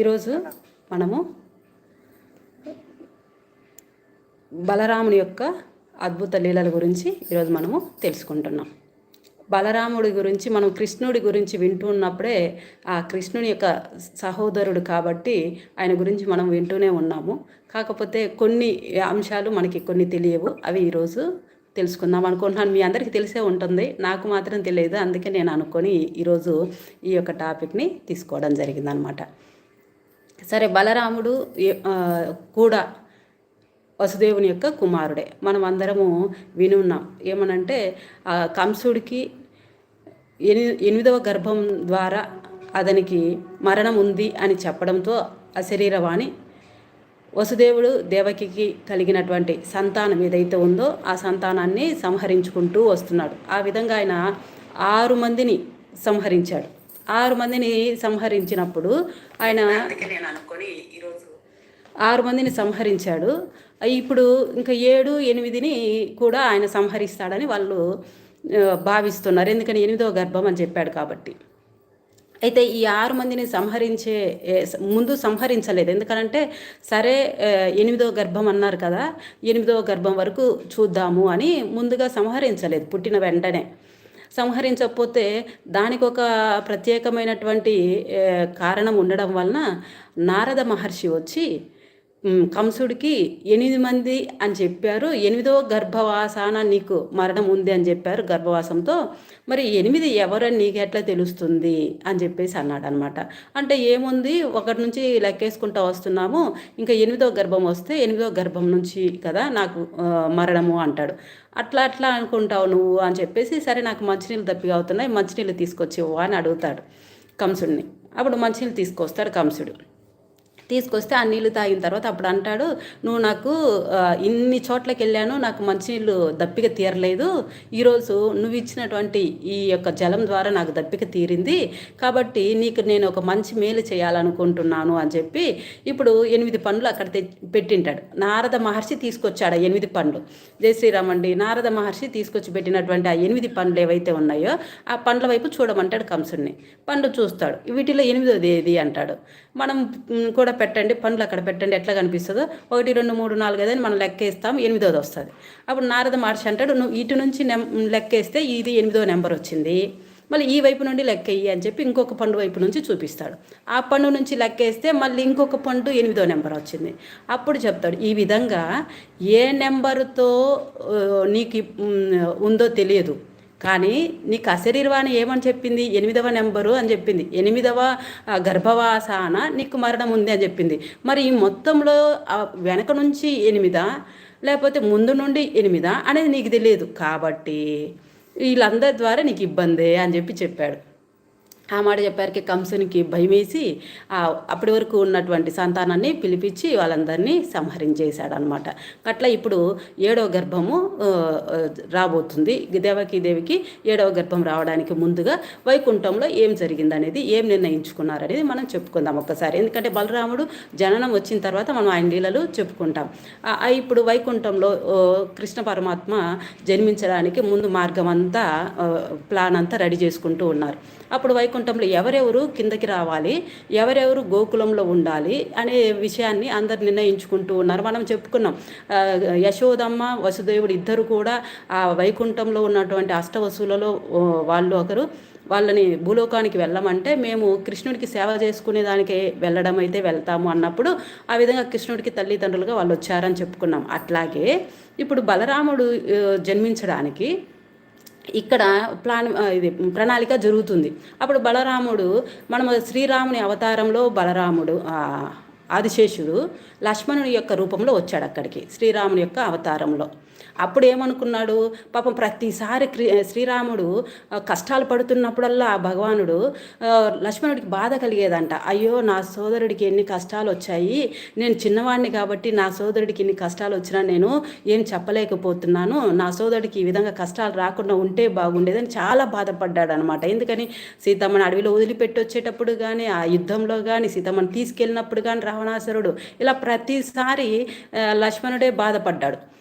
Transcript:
ఈరోజు మనము బలరాముని యొక్క అద్భుత లీలల గురించి ఈరోజు మనము తెలుసుకుంటున్నాం. బలరాముడి గురించి మనం కృష్ణుడి గురించి వింటూ ఉన్నప్పుడే ఆ కృష్ణుని యొక్క సహోదరుడు కాబట్టి ఆయన గురించి మనం వింటూనే ఉన్నాము. కాకపోతే కొన్ని అంశాలు మనకి కొన్ని తెలియవు. అవి ఈరోజు తెలుసుకుందాం అనుకుంటున్నాను. మీ అందరికీ తెలిసే ఉంటుంది. నాకు మాత్రం తెలియదు. అందుకే నేను అనుకొని ఈరోజు ఈ యొక్క టాపిక్ని తీసుకోవడం జరిగిందనమాట. సరే బలరాముడు కూడా వసుదేవుని యొక్క కుమారుడే. మనం అందరము వినున్నాం ఏమనంటే కంసుడికి ఎని ఎనిమిదవ గర్భం ద్వారా అతనికి మరణం ఉంది అని చెప్పడంతో అశరీరవాణి వసుదేవుడు దేవకికి కలిగినటువంటి సంతానం ఏదైతే ఉందో ఆ సంతానాన్ని సంహరించుకుంటూ వస్తున్నాడు. ఆ విధంగా ఆయన ఆరు మందిని సంహరించాడు. ఆరు మందిని సంహరించినప్పుడు ఆయన ఆరు మందిని సంహరించాడు. ఇప్పుడు ఇంకా ఏడు ఎనిమిదిని కూడా ఆయన సంహరిస్తాడని వాళ్ళు భావిస్తున్నారు. ఎందుకని ఎనిమిదో గర్భం అని చెప్పాడు కాబట్టి. అయితే ఈ ఆరు మందిని సంహరించే ముందు సంహరించలేదు. ఎందుకనంటే సరే ఎనిమిదో గర్భం అన్నారు కదా ఎనిమిదో గర్భం వరకు చూద్దాము అని ముందుగా సంహరించలేదు పుట్టిన వెంటనే. సంహరించకపోతే దానికి ఒక ప్రత్యేకమైనటువంటి కారణం ఉండడం వలన నారద మహర్షి వచ్చి కంసుడికి ఎనిమిది మంది అని చెప్పారు. ఎనిమిదో గర్భవాసాన నీకు మరణం ఉంది అని చెప్పారు గర్భవాసంతో. మరి ఎనిమిది ఎవరని నీకు ఎట్లా తెలుస్తుంది అని చెప్పేసి అన్నాడు అనమాట అంటే ఏముంది? ఒకటి నుంచి లెక్కేసుకుంటూ వస్తున్నాము. ఇంకా ఎనిమిదో గర్భం వస్తే ఎనిమిదో గర్భం నుంచి కదా నాకు మరణము అంటాడు. అట్లా అట్లా అనుకుంటావు నువ్వు అని చెప్పేసి సరే నాకు మంచినీళ్ళు దప్పిగా అవుతున్నాయి మంచినీళ్ళు తీసుకొచ్చేవా అని అడుగుతాడు కంసుడిని. అప్పుడు మంచినీళ్ళు తీసుకొస్తాడు కంసుడు. తీసుకొస్తే ఆ నీళ్ళు తాగిన తర్వాత అప్పుడు అంటాడు నువ్వు నాకు ఇన్ని చోట్లకి వెళ్ళాను నాకు మంచినీళ్ళు దప్పిక తీరలేదు. ఈరోజు నువ్వు ఇచ్చినటువంటి ఈ యొక్క జలం ద్వారా నాకు దప్పిక తీరింది. కాబట్టి నీకు నేను ఒక మంచి మేలు చేయాలనుకుంటున్నాను అని చెప్పి ఇప్పుడు ఎనిమిది పండ్లు అక్కడ పెట్టింటాడు. నారద మహర్షి తీసుకొచ్చాడు ఆ ఎనిమిది పండ్లు. జై శ్రీరామండి నారద మహర్షి తీసుకొచ్చి పెట్టినటువంటి ఆ ఎనిమిది పండ్లు ఏవైతే ఉన్నాయో ఆ పండ్ల వైపు చూడమంటాడు కంసుడిని పండు చూస్తాడు. వీటిలో ఎనిమిదోది ఏది అంటాడు. మనం కూడా పెట్టండి పండ్లు అక్కడ పెట్టండి ఎట్లా కనిపిస్తుందో. ఒకటి రెండు మూడు నాలుగు అని మనం లెక్కేస్తాం ఎనిమిదోది వస్తుంది. అప్పుడు నారద మహర్షి అంటాడు నువ్వు ఇటు నుంచి లెక్కేస్తే ఇది ఎనిమిదో నెంబర్ వచ్చింది. మళ్ళీ ఈ వైపు నుండి లెక్కేయి అని చెప్పి ఇంకొక పండు వైపు నుంచి చూపిస్తాడు. ఆ పండు నుంచి లెక్కేస్తే మళ్ళీ ఇంకొక పండు ఎనిమిదో నెంబర్ వచ్చింది. అప్పుడు చెప్తాడు ఈ విధంగా ఏ నెంబరుతో నీకు ఉందో తెలియదు. కానీ నీకు అశరీరవాణి ఏమని చెప్పింది? ఎనిమిదవ నెంబరు అని చెప్పింది. ఎనిమిదవ గర్భవాసాన నీకు మరణం ఉంది అని చెప్పింది. మరి ఈ మొత్తంలో వెనక నుంచి ఎనిమిదా? లేకపోతే ముందు నుండి ఎనిమిదా? అనేది నీకు తెలియదు. కాబట్టి వీళ్ళందరి ద్వారా నీకు ఇబ్బందే అని చెప్పి చెప్పాడు. ఆ మాట చెప్పారికి కంసునికి భయమేసి అప్పటి వరకు ఉన్నటువంటి సంతానాన్ని పిలిపించి వాళ్ళందరినీ సంహరించేశాడు అనమాట అట్లా ఇప్పుడు ఏడవ గర్భము రాబోతుంది. దేవకి దేవికి ఏడవ గర్భం రావడానికి ముందుగా వైకుంఠంలో ఏం జరిగింది అనేది ఏం నిర్ణయించుకున్నారు అనేది మనం చెప్పుకుందాం ఒక్కసారి. ఎందుకంటే బలరాముడు జననం వచ్చిన తర్వాత మనం ఆయన లీలలు చెప్పుకుంటాం. ఇప్పుడు వైకుంఠంలో కృష్ణ పరమాత్మ జన్మించడానికి ముందు మార్గం అంతా ప్లాన్ అంతా రెడీ చేసుకుంటూ ఉన్నారు. అప్పుడు వైకుంఠ వైకుంఠంలో ఎవరెవరు కిందకి రావాలి ఎవరెవరు గోకులంలో ఉండాలి అనే విషయాన్ని అందరు నిర్ణయించుకుంటూ ఉన్నారు. మనం చెప్పుకున్నాం యశోదమ్మ వసుదేవుడు ఇద్దరు కూడా ఆ వైకుంఠంలో ఉన్నటువంటి అష్టవసులలో వాళ్ళు ఒకరు. వాళ్ళని భూలోకానికి వెళ్ళమంటే మేము కృష్ణుడికి సేవ చేసుకునే దానికి వెళ్ళడం అయితే వెళ్తాము అన్నప్పుడు ఆ విధంగా కృష్ణుడికి తల్లిదండ్రులుగా వాళ్ళు వచ్చారని చెప్పుకున్నాం. అట్లాగే ఇప్పుడు బలరాముడు జన్మించడానికి ఇక్కడ ప్లాన్ ఇది ప్రణాళిక జరుగుతుంది. అప్పుడు బలరాముడు మనము శ్రీరాముని అవతారంలో బలరాముడు ఆదిశేషుడు లక్ష్మణుని యొక్క రూపంలో వచ్చాడు అక్కడికి శ్రీరాముని యొక్క అవతారంలో. అప్పుడు ఏమనుకున్నాడు పాపం ప్రతిసారి శ్రీరాముడు కష్టాలు పడుతున్నప్పుడల్లా భగవానుడు లక్ష్మణుడికి బాధ కలిగేదంట. అయ్యో నా సోదరుడికి ఎన్ని కష్టాలు వచ్చాయి? నేను చిన్నవాడిని కాబట్టి నా సోదరుడికి ఇన్ని కష్టాలు వచ్చినా నేను ఏం చెప్పలేకపోతున్నాను. నా సోదరుడికి ఈ విధంగా కష్టాలు రాకుండా ఉంటే బాగుండేదని చాలా బాధపడ్డాడు అనమాట ఎందుకని? సీతమ్మని అడవిలో వదిలిపెట్టి వచ్చేటప్పుడు కానీ ఆ యుద్ధంలో కానీ సీతమ్మని తీసుకెళ్ళినప్పుడు కానీ రావణాసురుడు. ఇలా ప్రతిసారి లక్ష్మణుడే బాధపడ్డాడు.